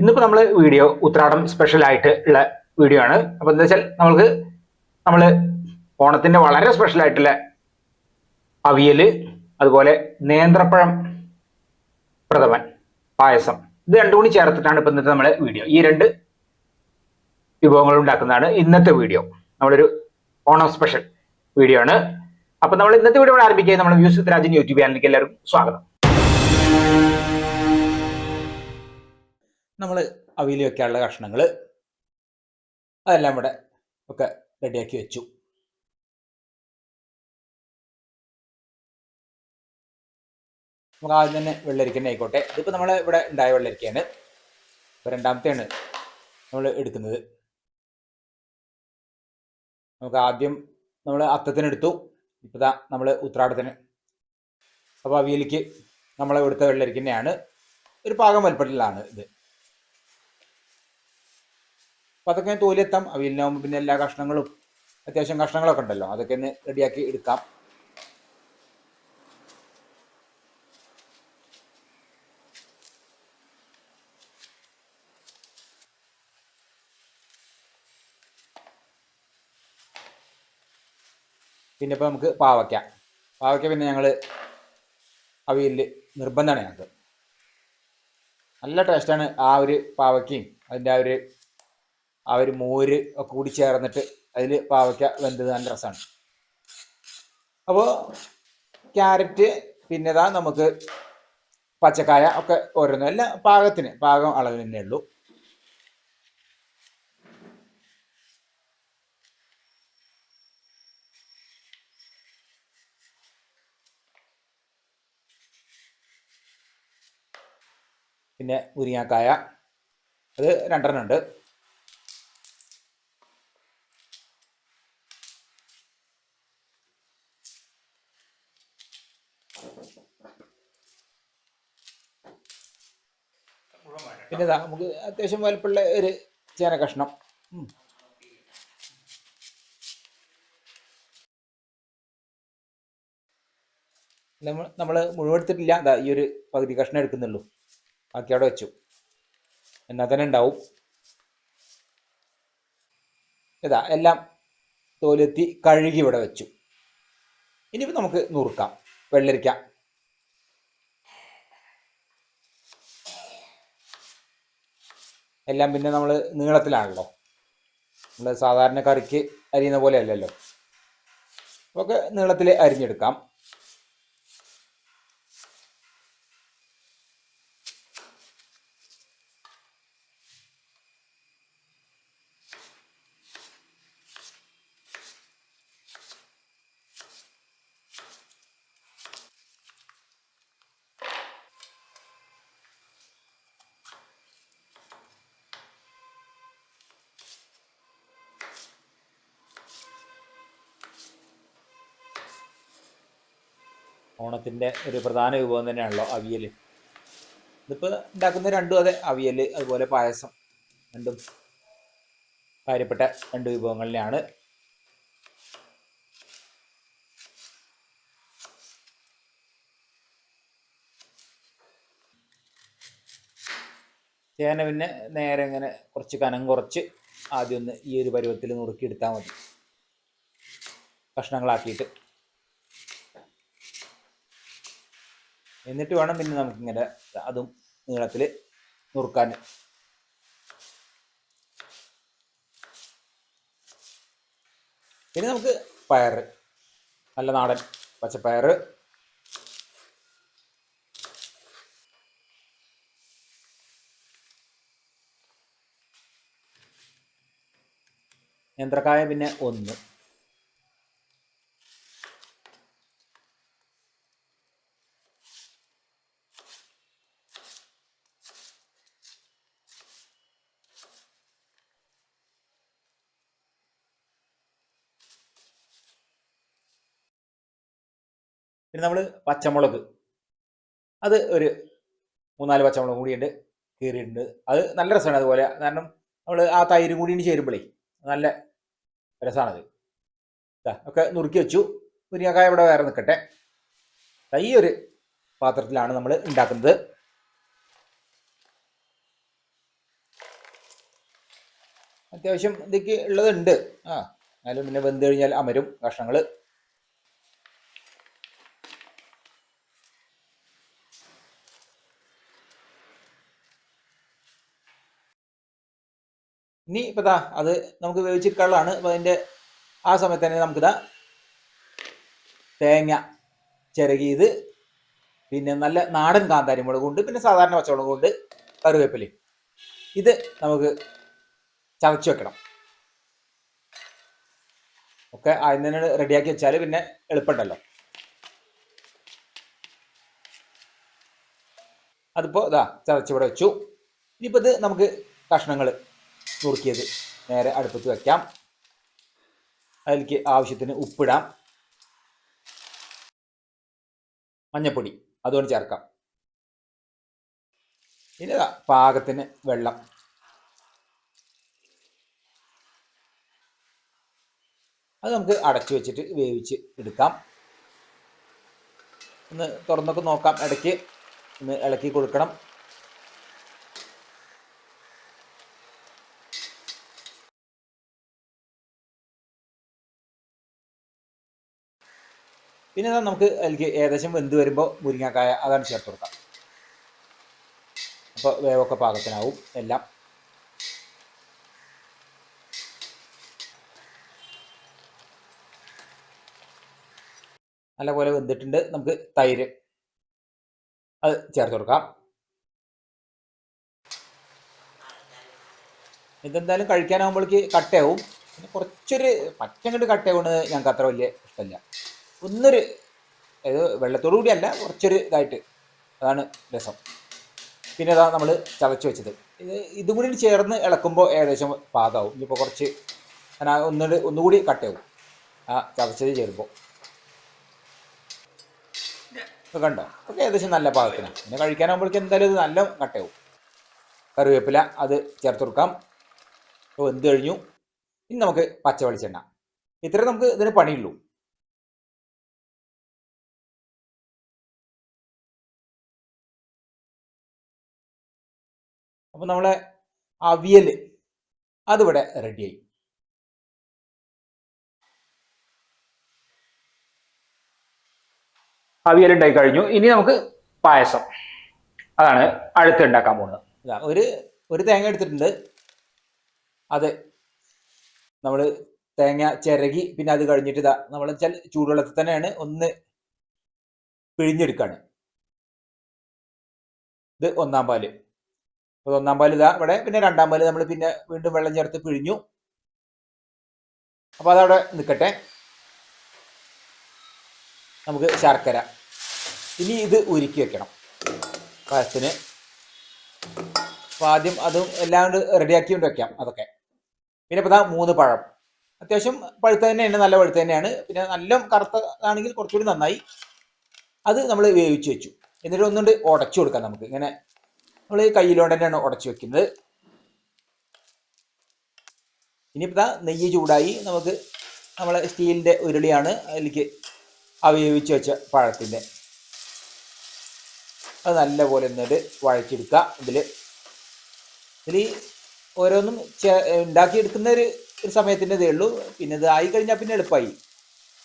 ഇന്നിപ്പോൾ നമ്മൾ video Uthradam special ആയിട്ട് ഉള്ള വീഡിയോ ആണ്. അപ്പോൾ എന്താ വെച്ചാൽ നമുക്ക് നമ്മൾ ഓണത്തിന്റെ വളരെ സ്പെഷ്യൽ ആയിട്ടുള്ള അവിയൽ അതുപോലെ നേന്ത്രപ്പഴം പ്രഥമൻ പായസം ഇത് രണ്ടും കൂടി ചേർത്തിട്ടാണ് ഇപ്പം ഇന്നത്തെ നമ്മളെ വീഡിയോ. ഈ രണ്ട് വിഭവങ്ങൾ ഉണ്ടാക്കുന്നതാണ് ഇന്നത്തെ വീഡിയോ. നമ്മളൊരു ഓണം സ്പെഷ്യൽ വീഡിയോ ആണ്. അപ്പം നമ്മൾ ഇന്നത്തെ വീഡിയോ ആരംഭിക്കുക. നമ്മുടെ മ്യൂസിക് രാജൻ യൂട്യൂബ് ചാനലിലേക്ക് എല്ലാവർക്കും സ്വാഗതം. നമ്മൾ അവിയൽ വെക്കാനുള്ള കഷ്ണങ്ങൾ അതെല്ലാം ഇവിടെ ഒക്കെ റെഡിയാക്കി വെച്ചു. നമുക്ക് ആദ്യം തന്നെ വെള്ളരിക്കന്നെ ആയിക്കോട്ടെ. ഇതിപ്പോൾ നമ്മൾ ഇവിടെ ഉണ്ടായ വെള്ളരിക്കയാണ്. ഇപ്പോൾ രണ്ടാമത്തെയാണ് നമ്മൾ എടുക്കുന്നത്. നമുക്ക് ആദ്യം നമ്മൾ അത്തത്തിനെടുത്തു ഇപ്പോൾ ദാ നമ്മൾ ഉത്രാടത്തിന്. അപ്പോൾ അവിയലിക്ക് നമ്മളെ എടുത്ത വെള്ളരിക്കന്നെയാണ്. ഒരു പാകം വലുപ്പത്തിലാണ് ഇത്. അപ്പോൾ അതൊക്കെ തോലിയെത്താം അവിയലിനാകുമ്പോൾ പിന്നെ എല്ലാ കഷ്ണങ്ങളും അത്യാവശ്യം കഷ്ണങ്ങളൊക്കെ ഉണ്ടല്ലോ. അതൊക്കെ ഒന്ന് റെഡിയാക്കി എടുക്കാം. പിന്നെ ഇപ്പോൾ നമുക്ക് പാവയ്ക്ക. പാവയ്ക്ക പിന്നെ ഞങ്ങൾ അവിയലിൽ നിർബന്ധമാണ് ഞങ്ങൾക്ക്. നല്ല ടേസ്റ്റാണ് ആ ഒരു പാവയ്ക്കയും അതിന്റെ ആ ഒരു ഒരു മോര് ഒക്കെ കൂടി ചേർന്നിട്ട് അതിൽ പാവയ്ക്ക വെന്തത് നല്ല രസമാണ് അപ്പോൾ ക്യാരറ്റ് പിന്നെ ഇതാ നമുക്ക് പച്ചക്കായ ഒക്കെ ഓരോന്നും. പാകത്തിന് പാകം അളവിൽ തന്നെ ഉള്ളൂ. പിന്നെ മുരിങ്ങാക്കായ. അത് രണ്ടെണ്ണം ഉണ്ട്. പിന്നെ ഇതാ നമുക്ക് അത്യാവശ്യം വലുപ്പമുള്ള ഒരു ചേന കഷ്ണം. നമ്മൾ നമ്മൾ മുഴുവൻ എടുത്തിട്ടില്ല. അതാ ഈ ഒരു പകുതി കഷ്ണം എടുക്കുന്നുള്ളൂ. ബാക്കി അവിടെ വെച്ചു. എന്നാൽ തന്നെ ഉണ്ടാവും. ഇതാ എല്ലാം തോലെത്തി കഴുകി ഇവിടെ വെച്ചു. ഇനിയിപ്പോൾ നമുക്ക് നുറുക്കാം വെള്ളരിക്ക. എല്ലാം പിന്നെ നമ്മൾ നീളത്തിലാണല്ലോ. നമ്മൾ സാധാരണ കറിക്ക് അരിയുന്ന പോലെ അല്ലല്ലോ. ഒക്കെ നീളത്തിൽ അരിഞ്ഞെടുക്കാം. ഓണത്തിന്റെ ഒരു പ്രധാന വിഭവം തന്നെയാണല്ലോ അവിയൽ ഇതിപ്പോൾ ഉണ്ടാക്കുന്ന രണ്ടും അതെ അവിയൽ അതുപോലെ പായസം രണ്ടും കാര്യപ്പെട്ട രണ്ട് വിഭവങ്ങളിലാണ്. ചേന പിന്നെ നേരെ ഇങ്ങനെ കുറച്ച് കനം കുറച്ച് ആദ്യം ഒന്ന് ഈ ഒരു പരുവത്തിൽ നുറുക്കിയെടുത്താൽ മതി. കഷ്ണങ്ങളാക്കിയിട്ട്. എന്നിട്ട് വേണം പിന്നെ നമുക്കിങ്ങനെ അതും നീളത്തിൽ നുറുക്കാൻ. പിന്നെ നമുക്ക് പയർ നല്ല നാടൻ പച്ചപ്പയർ. യന്ത്രക്കായ പിന്നെ ഒന്ന്. പിന്നെ നമ്മൾ പച്ചമുളക്. അത് ഒരു മൂന്നാൽ പച്ചമുളക് കൂടിയുണ്ട് കീറിയിട്ടുണ്ട്. അത് നല്ല രസമാണ് അതുപോലെ. കാരണം നമ്മൾ ആ തൈര് കൂടി ചേരുമ്പോഴേ നല്ല രസമാണത് ഒക്കെ നുറുക്കി വെച്ചു. മുരിങ്ങക്കായ ഇവിടെ വേറെ നിൽക്കട്ടെ ഈ ഒരു പാത്രത്തിലാണ് നമ്മൾ ഉണ്ടാക്കുന്നത് അത്യാവശ്യം ഇതൊക്കെ ഉള്ളതുണ്ട്. ആ എന്നാലും പിന്നെ വെന്ത് കഴിഞ്ഞാൽ അമരും കഷ്ണങ്ങൾ ഇനി ഇപ്പം ദാ അത് നമുക്ക് വേവിച്ചെടുക്കാനുള്ളതാണ് അപ്പൊ അതിന്റെ ആ സമയത്ത് തന്നെ നമുക്കിതാ തേങ്ങ ചിരകിയത്. പിന്നെ നല്ല നാടൻ കാന്താരി മുളക് കൊണ്ട് പിന്നെ സാധാരണ പച്ചമുളക് കൊണ്ട് കറിവേപ്പിലയും. ഇത് നമുക്ക് ചതച്ച് വെക്കണം. ഒക്കെ ആദ്യം തന്നെ റെഡിയാക്കി വെച്ചാൽ പിന്നെ എളുപ്പമുണ്ടല്ലോ. അതിപ്പോൾ ഇതാ ചതച്ചിവിടെ വെച്ചു. ഇനിയിപ്പോൾ ഇത് നമുക്ക് കഷ്ണങ്ങൾ നുറുക്കിയത്. നേരെ അടുപ്പത്ത് വയ്ക്കാം അതിലേക്ക് ആവശ്യത്തിന് ഉപ്പിടാം. മഞ്ഞപ്പൊടി അതുകൊണ്ട് ചേർക്കാം. ഇനി പാകത്തിന് വെള്ളം. അത് നമുക്ക് അടച്ചു വെച്ചിട്ട് വേവിച്ച് എടുക്കാം. ഒന്ന് തുറന്നൊക്കെ നോക്കാം ഇടയ്ക്ക്. ഒന്ന് ഇളക്കി കൊടുക്കണം. പിന്നെ നമുക്ക് അതിലേക്ക് ഏകദേശം വെന്ത് വരുമ്പോൾ മുരിങ്ങക്കായ അതാണ് ചേർത്ത് കൊടുക്കാം. അപ്പോൾ വേവൊക്കെ പാകത്തിനാവും എല്ലാം. നല്ലപോലെ വെന്തിട്ടുണ്ട്. നമുക്ക് തൈര് അത് ചേർത്ത് കൊടുക്കാം. ഇതെന്തായാലും കഴിക്കാനാകുമ്പോഴേക്ക് കട്ടയാവും. പിന്നെ കുറച്ചൊരു പച്ചങ്ങോട്ട് കട്ടയാവുന്നത് ഞങ്ങൾക്ക് അത്ര വലിയ ഇഷ്ടമല്ല ഒന്നൊരു അതായത് വെള്ളത്തോടു കൂടിയല്ല കുറച്ചൊരു ഇതായിട്ട് അതാണ് രസം. പിന്നെ അതാണ് നമ്മൾ ചതച്ച് വെച്ചത്. ഇത് ഇതും കൂടി ചേർന്ന് ഇളക്കുമ്പോൾ ഏകദേശം പാകമാവും. ഇനിയിപ്പോൾ കുറച്ച് ഒന്നുകൂടി ഒന്നുകൂടി കട്ടയാവും ആ ചതച്ചത് ചേരുമ്പോൾ കണ്ടോ? ഒക്കെ ഏകദേശം നല്ല പാകത്തിനാണ് പിന്നെ കഴിക്കാനാകുമ്പോഴേക്കും എന്തായാലും ഇത് നല്ല കട്ടയാവും കറിവേപ്പില അത് ചേർത്ത് കൊടുക്കാം. വെന്ത് കഴിഞ്ഞു. ഇനി നമുക്ക് പച്ച വെളിച്ചെണ്ണ ഇത്രേ നമുക്ക് ഇതിന് പണിയുള്ളൂ. അപ്പോൾ നമ്മളെ അവിയൽ അതിവിടെ റെഡിയായി അവിയൽ ഉണ്ടായി കഴിഞ്ഞു. ഇനി നമുക്ക് പായസം. അതാണ് അടുത്ത് ഉണ്ടാക്കാൻ പോകുന്നത്. ഇതാ ഒരു ഒരു തേങ്ങ എടുത്തിട്ടുണ്ട്. അത് നമ്മൾ തേങ്ങ ചിരകി പിന്നെ അത് കഴിഞ്ഞിട്ട് ഇതാ നമ്മൾ വെച്ചാൽ ചൂടുവെള്ളത്തിൽ തന്നെയാണ് ഒന്ന് പിഴിഞ്ഞെടുക്കാണ്. ഇത് ഒന്നാം പാൽ. അപ്പോൾ ഒന്നാം പാൽ ഇതാ ഇവിടെ. പിന്നെ രണ്ടാം പാൽ നമ്മൾ പിന്നെ വീണ്ടും വെള്ളം ചേർത്ത് പിഴിഞ്ഞു. അപ്പോൾ അതവിടെ നിൽക്കട്ടെ നമുക്ക് ശർക്കര. ഇനി ഇത് ഉരുക്കി വെക്കണം. പായസത്തിന്. അപ്പോൾ ആദ്യം അതും എല്ലാം കൊണ്ട് റെഡിയാക്കി കൊണ്ട് വെക്കാം അതൊക്കെ. പിന്നെ ഇപ്പോൾ മൂന്ന് പഴം. അത്യാവശ്യം പഴുത്ത തന്നെയാണ് നല്ല പഴുത്ത തന്നെയാണ്. പിന്നെ നല്ല കറുത്തതാണെങ്കിൽ കുറച്ചുകൂടി നന്നായി. അത് നമ്മൾ വേവിച്ച് വെച്ചു. എന്നിട്ട് ഒന്നുകൊണ്ട് ഉടച്ചു കൊടുക്കാം നമുക്ക്. ഇങ്ങനെ നമ്മൾ കയ്യിലോടെ തന്നെയാണ് ഉടച്ചു വെക്കുന്നത്. ഇനിയിപ്പോൾ നെയ്യ് ചൂടായി നമുക്ക് നമ്മളെ സ്റ്റീലിന്റെ ഉരുളിയാണ് അതിലേക്ക് അവയോഗിച്ച് വെച്ച പഴത്തിന്റെ അത് നല്ലപോലെ എന്നിട്ട് വഴച്ചെടുക്കുക ഇതിൽ ഇതിൽ ഓരോന്നും ഉണ്ടാക്കിയെടുക്കുന്ന ഒരു ഒരു സമയത്തിന്റെ ഇതേ ഉള്ളൂ. പിന്നെ ഇത് ആയി കഴിഞ്ഞാൽ പിന്നെ എളുപ്പമായി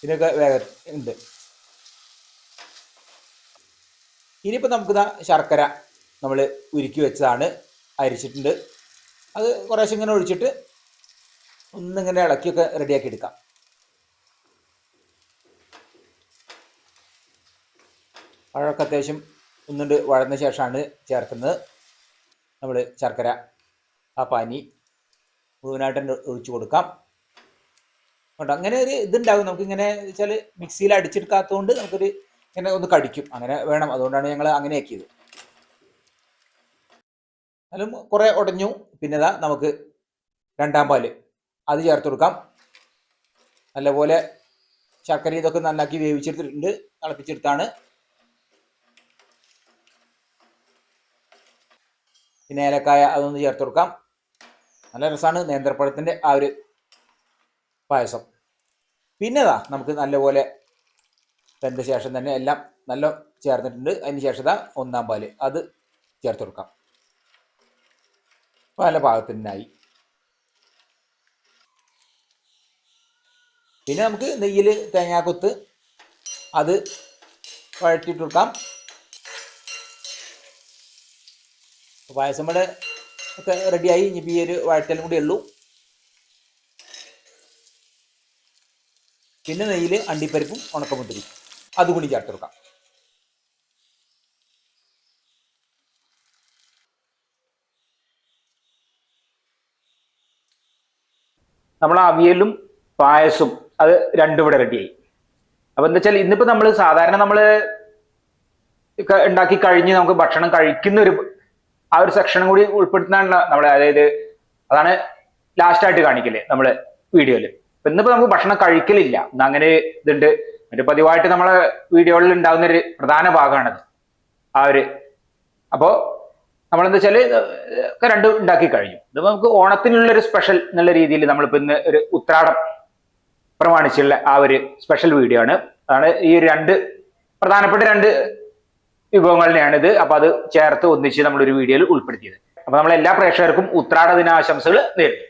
ഇതിനൊക്കെ വേഗ ഉണ്ട്. ഇനിയിപ്പോൾ നമുക്ക് ദാ ശർക്കര നമ്മൾ ഉരുക്കി വെച്ചതാണ് അരിച്ചിട്ടുണ്ട്. അത് കുറേശ്ശെ ഇങ്ങനെ ഒഴിച്ചിട്ട് ഒന്നിങ്ങനെ ഇളക്കിയൊക്കെ റെഡിയാക്കി എടുക്കാം. പഴമൊക്കെ അത്യാവശ്യം ഒന്നുണ്ട് വഴന്ന ശേഷമാണ് ചേർക്കുന്നത്. നമ്മൾ ശർക്കര ആ പാനി മുഴുവനായിട്ട് ഒഴിച്ചു കൊടുക്കാം. കേട്ടോ അങ്ങനെ ഒരു ഇതുണ്ടാകും. നമുക്കിങ്ങനെ വെച്ചാൽ മിക്സിയിൽ അടിച്ചെടുക്കാത്തതുകൊണ്ട് നമുക്കൊരു ഇങ്ങനെ ഒന്ന് കടിക്കും. അങ്ങനെ വേണം. അതുകൊണ്ടാണ് ഞങ്ങൾ അങ്ങനെ ആക്കിയത് എന്നാലും കുറേ ഉടഞ്ഞു പിന്നെ ഇതാ നമുക്ക് രണ്ടാം പാൽ. അത് ചേർത്ത് കൊടുക്കാം. നല്ലപോലെ ശർക്കര ഇതൊക്കെ നന്നാക്കി വേവിച്ചെടുത്തിട്ടുണ്ട്. തിളപ്പിച്ചെടുത്താണ്. പിന്നെ ഏലക്കായ അതൊന്ന് ചേർത്ത് കൊടുക്കാം. നല്ല രസമാണ് നേന്ത്രപ്പഴത്തിന്റെ ആ ഒരു പായസം. പിന്നെ ഇതാ നമുക്ക് നല്ലപോലെ വെന്ത ശേഷം തന്നെ എല്ലാം നല്ല ചേർന്നിട്ടുണ്ട്. അതിന് ശേഷം ഒന്നാം പാൽ. അത് ചേർത്ത് കൊടുക്കാം. പല പാകത്തിനായി പിന്നെ നമുക്ക് നെയ്യിൽ തേങ്ങാക്കൊത്ത് അത് വഴറ്റിയിട്ട് കൊടുക്കാം പായസം ഇവിടെ ഒക്കെ റെഡിയായി. ഇനി ഈ ഒരു വഴറ്റലും കൂടി ഉള്ളൂ. പിന്നെ നെയ്യിൽ അണ്ടിപ്പരിപ്പും ഉണക്കമുന്തിരി അതുകൂടി കൂടി ചേർത്ത് കൊടുക്കാം നമ്മൾ അവിയലും പായസം അത് രണ്ടും ഇവിടെ റെഡിയായി അപ്പൊ എന്താ വെച്ചാൽ ഇന്നിപ്പോ നമ്മൾ സാധാരണ നമ്മൾ ഉണ്ടാക്കി കഴിഞ്ഞ് നമുക്ക് ഭക്ഷണം കഴിക്കുന്ന ഒരു ആ ഒരു സെക്ഷനും കൂടി ഉൾപ്പെടുത്തുന്നതാണ് നമ്മൾ അതായത് അതാണ് ലാസ്റ്റ് ആയിട്ട് കാണിക്കൽ നമ്മൾ വീഡിയോയിൽ അപ്പൊ ഇന്നിപ്പോ നമുക്ക് ഭക്ഷണം കഴിക്കലില്ല. ഇന്ന് അങ്ങനെ ഇതുണ്ട്. മറ്റേ പതിവായിട്ട് നമ്മളെ വീഡിയോകളിൽ ഉണ്ടാകുന്ന ഒരു പ്രധാന ഭാഗമാണത്. ആ ഒരു അപ്പോ നമ്മളെന്താ വെച്ചാൽ രണ്ടും ഉണ്ടാക്കി കഴിഞ്ഞു. ഇത് നമുക്ക് ഓണത്തിനുള്ള ഒരു സ്പെഷ്യൽ എന്നുള്ള രീതിയിൽ നമ്മളിപ്പോ ഇന്ന് ഒരു ഉത്രാടം പ്രമാണിച്ചുള്ള ആ ഒരു സ്പെഷ്യൽ വീഡിയോ ആണ്. അതാണ് ഈ രണ്ട് പ്രധാനപ്പെട്ട രണ്ട് വിഭവങ്ങളുടെയാണ് ഇത്. അപ്പൊ അത് ചേർത്ത് ഒന്നിച്ച് നമ്മളൊരു വീഡിയോയിൽ ഉൾപ്പെടുത്തിയത്. അപ്പൊ നമ്മൾ എല്ലാ പ്രേക്ഷകർക്കും ഉത്രാട ദിനാശംസകൾ നേരിടും